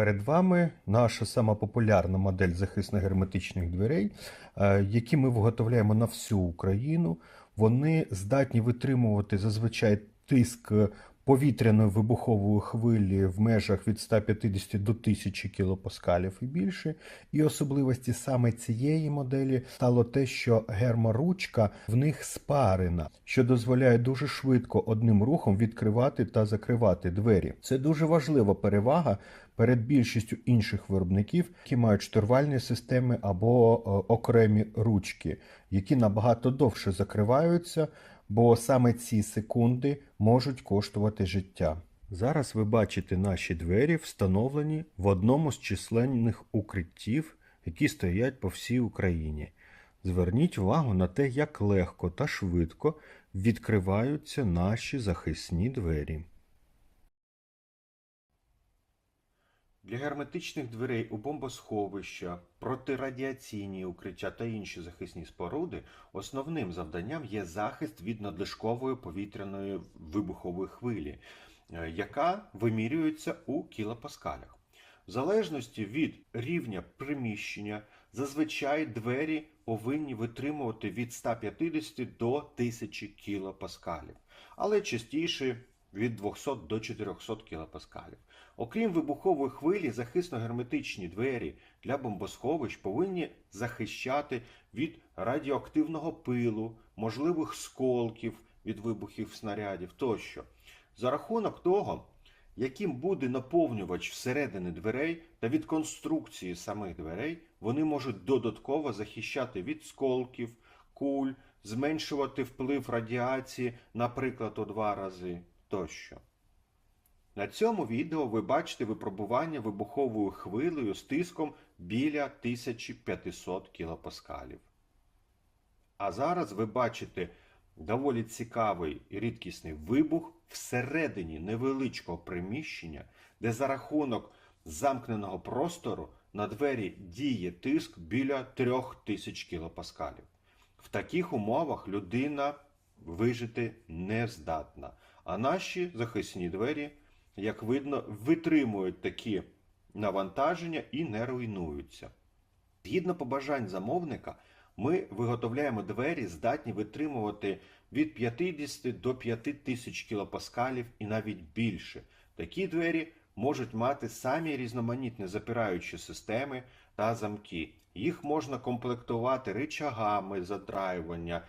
Перед вами наша сама популярна модель захисно-герметичних дверей, е, які ми виготовляємо на всю Україну. Вони здатні витримувати зазвичай тиск повітряної вибухової хвилі в межах від 150 до 1000 кілопаскалів і більше. І особливості саме цієї моделі стало те, що герморучка в них спарена, що дозволяє дуже швидко одним рухом відкривати та закривати двері. Це дуже важлива перевага перед більшістю інших виробників, які мають штурвальні системи або е, окремі ручки, які набагато довше закриваються, бо саме ці секунди можуть коштувати життя. Зараз ви бачите наші двері, встановлені в одному з численних укриттів, які стоять по всій Україні. Зверніть увагу на те, як легко та швидко відкриваються наші захисні двері. Для герметичних дверей у бомбосховища, протирадіаційні укриття та інші захисні споруди основним завданням є захист від надлишкової повітряної вибухової хвилі, е, яка вимірюється у кілопаскалях. В залежності від рівня приміщення, зазвичай двері повинні витримувати від 150 до 1000 кілопаскалів, але частіше від 200 до 400 кілопаскалів. Окрім вибухової хвилі, захисно-герметичні двері для бомбосховищ повинні захищати від радіоактивного пилу, можливих сколків від вибухів снарядів тощо. За рахунок того, яким буде наповнювач всередини дверей та від конструкції самих дверей, вони можуть додатково захищати від сколків, куль, зменшувати вплив радіації, наприклад, у два рази тощо. На цьому відео ви бачите випробування вибуховою хвилею з тиском біля 1500 кілопаскалів. А зараз ви бачите доволі цікавий і рідкісний вибух всередині невеличкого приміщення, де за рахунок замкненого простору на двері діє тиск біля 3000 кілопаскалів. В таких умовах людина вижити не здатна. А наші захисні двері, як видно, витримують такі навантаження і не руйнуються. Згідно побажань замовника, ми виготовляємо двері, здатні витримувати від 50 до 5000 кілопаскалів і навіть більше. Такі двері можуть мати самі різноманітні запираючі системи та замки. Їх можна комплектувати ричагами задраювання,